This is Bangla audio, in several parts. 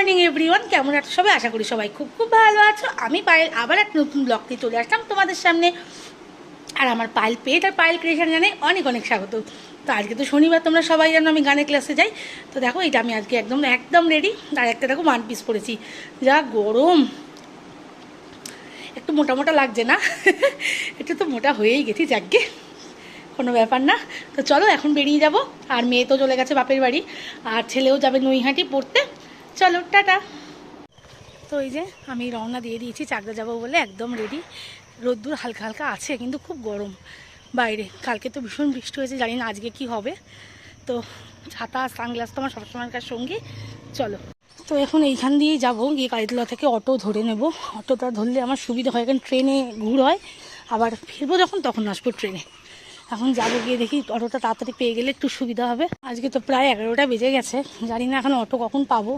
মর্নিং এভরিওয়ান, কেমন আছো সবাই? আশা করি সবাই খুব খুব ভালো আছো। আমি পায়েল, আবার একটা নতুন ব্লগ চলে আসলাম তোমাদের সামনে। আর আমার পায়েল পেট আর পায়েল ক্রিয়েশন জানে অনেক অনেক স্বাগত। তো আজকে তো শনিবার, তোমরা সবাই জানো আমি গানের ক্লাসে যাই। তো দেখো এটা আমি আজকে একদম একদম রেডি আর একটা দেখো ওয়ান পিস পরেছি যা গরম। একটু মোটা মোটা লাগছে না? একটু তো মোটা হয়েই গেছি যাকে কোনো ব্যাপার না। তো চলো, এখন বেরিয়ে যাব। আর মেয়ে তো চলে গেছে বাপের বাড়ি। আর ছেলেও যাবে নৈহাটি পড়তে। চলো, টাটা। তো এই যে আমি রওনা দিয়ে দিয়েছি, চাকদা যাব বলে একদম রেডি রোদ্দুর হালকা হালকা আছে, কিন্তু খুব গরম বাইরে। কালকে তো ভীষণ বৃষ্টি হয়েছে, জানি না আজকে কি হবে। তো ছাতা, সানগ্লাস তো আমার সবসময়কার সঙ্গে। চলো। তো এখন এইখান দিয়েই যাব, গিয়ে কালীতলা থেকে অটো ধরে নেব। অটোটা ধরলে আমার সুবিধা হয়, কারণ ট্রেনে ঘুর হয়। আবার ফিরবো যখন, তখন আসব ট্রেনে। এখন যাব গিয়ে দেখি অটোটা তাড়াতাড়ি পেয়ে গেলে একটু সুবিধা হবে। আজকে তো প্রায় এগারোটা বেজে গেছে। জানি না এখন অটো কখন পাবো।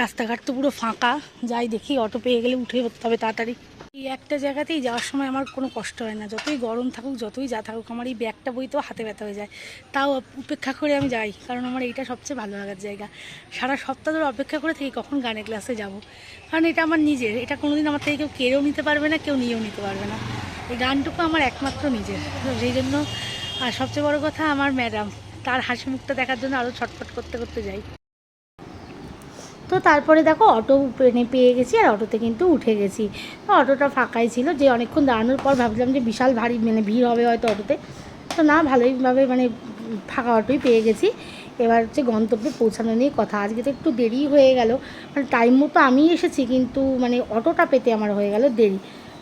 রাস্তাঘাট তো পুরো ফাঁকা। যাই দেখি অটো পেয়ে গেলে উঠে হবে তাড়াতাড়ি। এই একটা জায়গাতেই যাওয়ার সময় আমার কোনো কষ্ট হয় না। যতই গরম থাকুক, যতই যা থাকুক, আমার এই ব্যাগটা বই তো হাতে ব্যথা হয়ে যায়। তাও উপেক্ষা করে আমি যাই, কারণ আমার এইটা সবচেয়ে ভালো লাগার জায়গা। সারা সপ্তাহ ধরে অপেক্ষা করে থাকি কখন গানের ক্লাসে যাব? কারণ এটা আমার নিজের। এটা কোনোদিন আমার থেকে কেউ কেড়েও নিতে পারবে না, কেউ নিয়েও নিতে পারবে না। এই গানটুকু আমার একমাত্র নিজের। সেই জন্য, আর সবচেয়ে বড় কথা আমার ম্যাডাম, তার হাসি মুখটা দেখার জন্য আরও ছটফট করতে করতে যাই। তো তারপরে দেখো, অটো পেনে পেয়ে গেছি আর অটোতে কিন্তু উঠে গেছি। অটোটা ফাঁকাই ছিল, যে অনেকক্ষণ দাঁড়ানোর পর ভাবলাম যে বিশাল ভারী মানে ভিড় হবে হয়তো অটোতে। তো না, ভালোইভাবে মানে ফাঁকা অটোই পেয়ে গেছি। এবার হচ্ছে গন্তব্যে পৌঁছানো নিয়ে কথা। আজকে তো একটু দেরি হয়ে গেল। মানে টাইম মতো আমি এসেছি, কিন্তু মানে অটোটা পেতে আমার হয়ে গেল দেরি।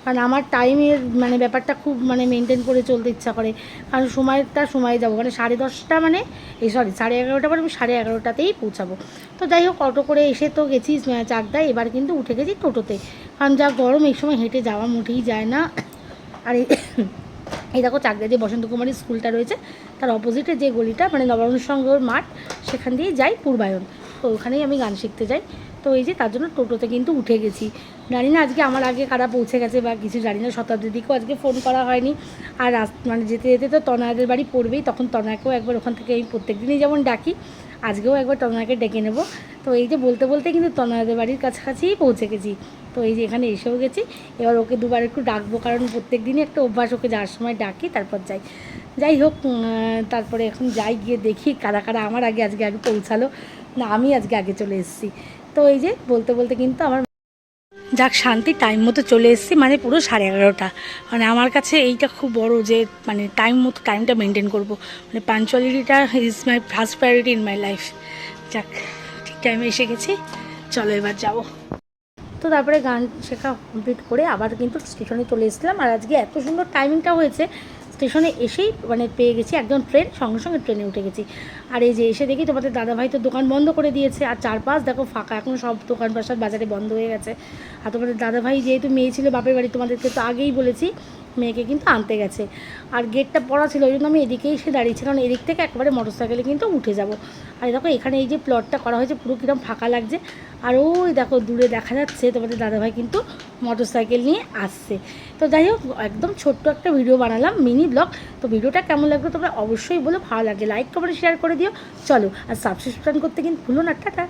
কারণ আমার টাইমের মানে ব্যাপারটা খুব মানে মেনটেন করে চলতে ইচ্ছা করে। কারণ সময়টা সময়ে যাব। মানে সাড়ে দশটা মানে এই সরি সাড়ে এগারোটা মানে আমি সাড়ে এগারোটাতেই পৌঁছাবো। তো যাই হোক অটো করে এসে তো গেছি চাকদায় এবার কিন্তু উঠে গেছি টোটোতে। কারণ যা গরম, এই সময় হেঁটে যাওয়া মোটেই যায় না। আর এই দেখো চাকদা যে বসন্ত কুমারী স্কুলটা রয়েছে, তার অপোজিটে যে গলিটা মানে সংঘর মাঠ, সেখান দিয়ে যাই পূর্বায়ন তো ওখানেই আমি গান শিখতে যাই। তো এই যে তার জন্য টোটোতে কিন্তু উঠে গেছি। জানি না আজকে আমার আগে কারা পৌঁছে গেছে বা কিছু জানি না, শতাব্দীর দিকেও আজকে ফোন করা হয়নি। আর মানে যেতে যেতে তো তনয়াদের বাড়ি পড়বেই, তখন তনয়াকেও একবার ওখান থেকে আমি প্রত্যেক দিনই যেমন ডাকি, আজকেও একবার তনয়াকে ডেকে নেব। তো এই যে বলতে বলতে কিন্তু তনয়াদের বাড়ির কাছাকাছিই পৌঁছে গেছি। তো এই যে এখানে এসেও গেছি, এবার ওকে দুবার একটু ডাকবো, কারণ প্রত্যেক দিনই একটা অভ্যাস, ওকে যাওয়ার সময় ডাকি, তারপর যাই। যাই হোক তারপরে এখন যাই, গিয়ে দেখি কারা কারা আমার আগে, আজকে আগে পৌঁছালো। না, আমি আজকে আগে চলে এসেছি। তো এই যে বলতে বলতে কিন্তু আমার যাক, শান্তি টাইম মতো চলে এসেছি মানে পুরো সাড়ে এগারোটা। মানে আমার কাছে এইটা খুব বড় যে মানে টাইম মতো টাইমটা মেনটেন করব। মানে পাঞ্চুয়ালিটিটা is my first priority in my life যাক, ঠিক টাইমে এসে গেছি। চলো এবার যাব। তো তারপরে গান শেখা কমপ্লিট করে আবার কিন্তু স্টেশনে চলে এসেছিলাম। আর আজকে এত সুন্দর টাইমিংটা হয়েছে স্টেশনে এসেই মানে পেয়ে গেছি, একজন ট্রেন, সঙ্গে সঙ্গে ট্রেনে উঠে গেছি। আর এই যে এসে দেখি তোমাদের দাদাভাই তো দোকান বন্ধ করে দিয়েছে, আর চারপাশ দেখো ফাঁকা, এখন সব দোকান বাসার বাজারে বন্ধ হয়ে গেছে। আর তোমাদের দাদাভাই যেহেতু মেয়ে ছিল বাপের বাড়ি, তোমাদেরকে তো আগেই বলেছি মেয়েকে কিন্তু আনতে গেছে। আর গেটটা পড়া ছিল, ওই জন্য আমি এদিকেই এসে দাঁড়িয়েছি কারণ এদিক থেকে একবারে মোটর সাইকেলে কিন্তু উঠে যাব। আর দেখো, এখানে এই যে প্লটটা করা হয়েছে, পুরো কীরকম ফাঁকা লাগছে। আর ওই দেখো, দূরে দেখা যাচ্ছে তোমাদের দাদাভাই কিন্তু মোটর সাইকেল নিয়ে আসছে। তো যাই হোক, একদম ছোট্ট একটা ভিডিও বানালাম মিনি ব্লগ তো ভিডিওটা কেমন লাগল তোমরা অবশ্যই বলো, ভালো লাগে লাইক কমেন্ট শেয়ার করে দিও। চলো, আর সাবস্ক্রিপশন করতে কিন্তু ভুলো না। টাটা।